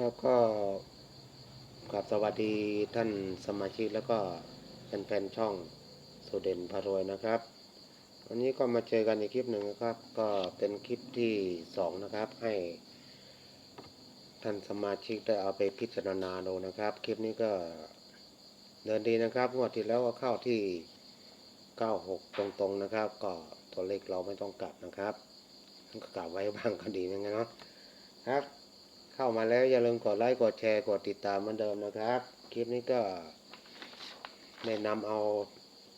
ครับก็กราบสวัสดีท่านสมาชิกแล้วก็แฟนๆช่องสุเด่นพารวยนะครับ วันนี้ก็มาเจอกันในคลิปหนึ่งนะครับ ก็เป็นคลิปที่สองนะครับ ให้ท่านสมาชิกได้เอาไปพิจารณาดูนะครับ คลิปนี้ก็เดินดีนะครับงวดที่แล้วก็เข้าที่ 96 ตรงๆนะครับ ก็ตัวเลขเราไม่ต้องกลับนะครับก็กลับไว้บ้างก็ดีเหมือนกันเนาะครับ เข้ามาแล้วอย่าลืมกดไลค์กดแชร์กดติดตามเหมือนเดิมนะครับ คลิปนี้ก็แนะนำเอา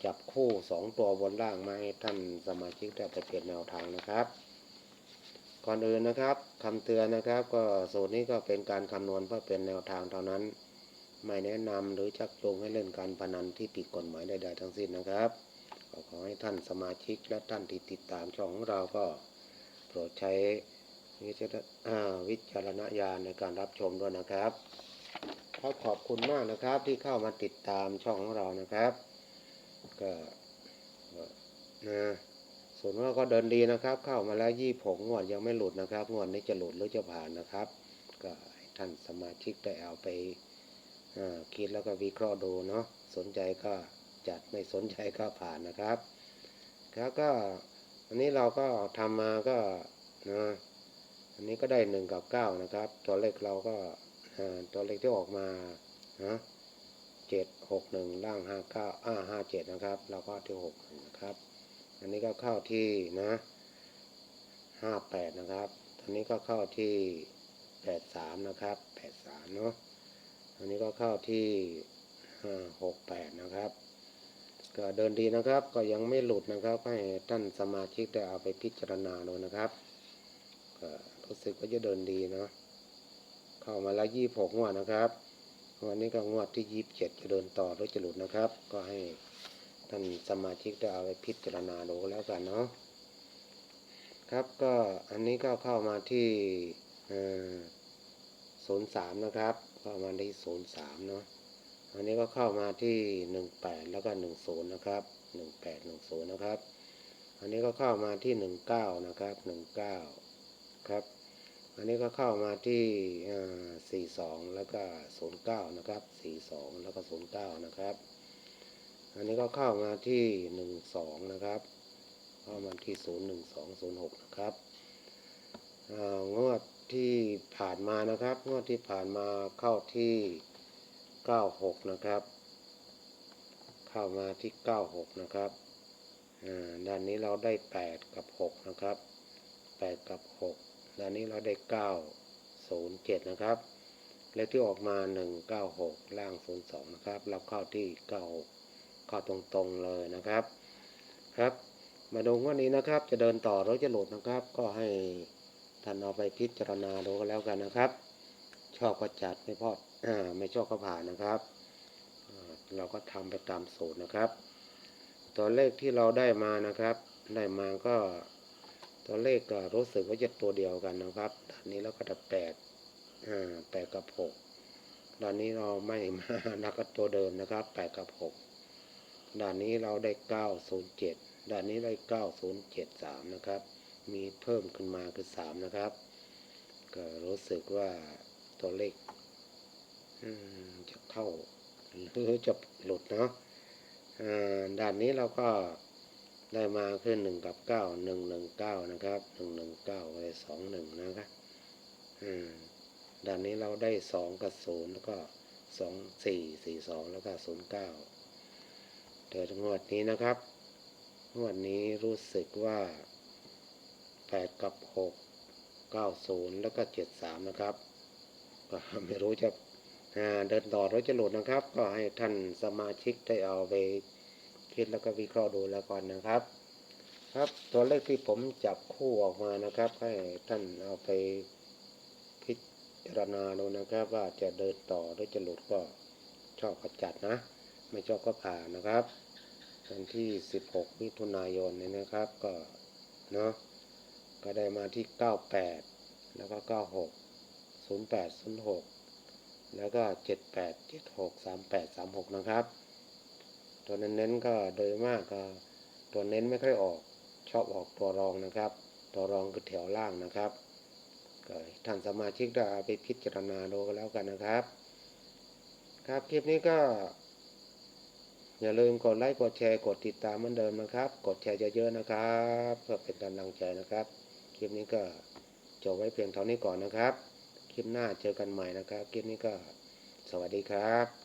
จับคู่สองตัวบนล่างมาให้ท่านสมาชิกได้ไปเปลี่ยนแนวทางนะครับ ก่อนอื่นนะครับคำเตือนนะครับ ก็สูตรนี้ก็เป็นการคำนวณเพื่อเป็นแนวทางเท่านั้น ไม่แนะนำหรือชักจูงให้เล่นการพนันที่ผิดกฎหมายใดๆทั้งสิ้นนะครับขอให้ท่านสมาชิกและท่านที่ติดตามช่องของเราก็โปรดใช้ วิจารวิจารณญาณในการรับชมด้วยนะครับครับขอบคุณมากนะครับที่เข้ามาติดตามช่องของเรานะครับ ก็นะส่วนว่าก็เดินดีนะครับ เข้ามาแล้วยี่ผงงวดยังไม่หลุดนะครับงวดนี้จะหลุดหรือจะผ่านนะครับ ก็ท่านสมาชิกได้เอาไปคิดแล้วก็วิเคราะห์ดูเนาะสนใจก็จัดไม่สนใจก็ผ่านนะครับ แล้วก็อันนี้เราก็ทำมาก็นะ อันนี้ก็ได้หนึ่งกับเก้านะครับ ตัวเลขเราก็อ่าตัวเลขที่ออกมานะเจ็ดหกหนึ่งล่างห้าเก้าอ่าห้าเจ็ดนะครับ เราก็ที่หกนะครับ อันนี้ก็เข้าที่นะห้าแปดนะครับอันนี้ก็เข้าที่แปดสามนะครับแปดสามเนาะอันนี้ก็เข้าที่ห้าหกแปดนะครับก็เดินดีนะครับ ก็ยังไม่หลุดนะครับ ให้ท่านสมาชิกได้เอาไปพิจารณาดูนะครับก็ รู้สึกว่าจะเดินดีเนาะเข้ามาแล้วยี่หกงวดนะครับ วันนี้ก็งวดที่ยี่สิบเจ็ดจะเดินต่อหรือจะหลุดนะครับ ก็ให้ท่านสมาชิกได้เอาไปพิจารณาดูแล้วกันเนาะครับก็อันนี้ก็เข้ามาที่ศูนย์สามนะครับเข้ามาที่ศูนย์สามเนาะอันนี้ก็เข้ามาที่หนึ่งแปดแล้วก็หนึ่งศูนย์นะครับหนึ่งแปดหนึ่งศูนย์นะครับ อันนี้ก็เข้ามาที่หนึ่งเก้านะครับหนึ่งเก้าครับ อันนี้ก็เข้ามาที่สี่สองแล้วก็ศูนย์เก้านะครับสี่สองแล้วก็ศูนย์เก้านะครับ อันนี้ก็เข้ามาที่หนึ่งสองนะครับ เข้ามาที่ศูนย์หนึ่งสองศูนย์หกนะครับงวดที่ผ่านมานะครับ งวดที่ผ่านมาเข้าที่เก้าหกนะครับ เข้ามาที่เก้าหกนะครับด้านนี้เราได้แปดกับหกนะครับแปดกับหก นนี้เราได้เก้าศูนย์เจ็ดนะครับเลขที่ออกมาหนึ่งเก้าหกล่างศูนย์สองนะครับ เราเข้าที่เก้าหกเข้าตรงๆเลยนะครับ ครับ มาดูวันนี้นะครับ จะเดินต่อหรือจะหลุดนะครับ ก็ให้ท่านเอาไปพิจารณาดูกันแล้วกันนะครับ ชอบก็จัดไม่พออไม่ชอบก็ผ่านนะครับ เราก็ทำไปตามสูตรนะครับ ตัวเลขที่เราได้มานะครับ ได้มาก็ ตัวเลขก็รู้สึกว่าจะตัวเดียวกันนะครับด้านนี้แล้วก็จะแปดอ่าแปดกับหกด้านนี้เราไม่มาแล้วก็ตัวเดิมนะครับแปดกับหกด้านนี้เราได้เก้าศูนย์เจ็ดด้านนี้ได้เก้าศูนย์เจ็ดสามนะครับ มีเพิ่มขึ้นมาคือสามนะครับ ก็รู้สึกว่าตัวเลขจะเข้าหรือจะหลุดเนาะด้านนี้เราก็ ได้มาคือหนึ่งกับเก้าหนึ่งหนึ่งเก้านะครับหนึ่งหนึ่งเก้าไปสองหนึ่งนะครับด้านนี้เราได้สองกับศูนย์แล้วก็สองสี่สี่สองแล้วก็ศูนย์เก้าแต่งวดนี้นะครับ งวดนี้รู้สึกว่าแปดกับหกเก้าศูนย์แล้วก็เจ็ดสามนะครับก็ไม่รู้จะเดินต่อหรือจะหลุดนะครับ ก็ให้ท่านสมาชิกได้เอาไป คิดแล้วก็วิเคราะห์ดูแล้วก่อนนะครับ ครับตัวเลขที่ผมจับคู่ออกมานะครับ ให้ท่านเอาไปพิจารณาดูนะครับ ว่าจะเดินต่อหรือจะหลุดก็ชอบก็จัดนะ ไม่ชอบก็ผ่านนะครับวันที่ 16มิถุนายนนี้นะครับก็เนาะก็ได้มาที่ 98 แล้วก็ 96 08 06 แล้วก็ 78 76 38 36 นะครับ ตัวเน้นๆก็โดยมากก็ตัวเน้นไม่ค่อยออกชอบออกตัวรองนะครับ ตัวรองคือแถวล่างนะครับก็ท่านสมาชิกได้ไปพิจารณาดูกันแล้วกันนะครับ ครับคลิปนี้ก็ อย่าลืมกดไลค์กดแชร์กดติดตามเหมือนเดิมนะครับ กดแชร์เยอะๆนะครับเพื่อเป็นกำลังใจนะครับ คลิปนี้ก็จบไว้เพียงเท่านี้ก่อนนะครับ คลิปหน้าเจอกันใหม่นะครับ คลิปนี้ก็สวัสดีครับ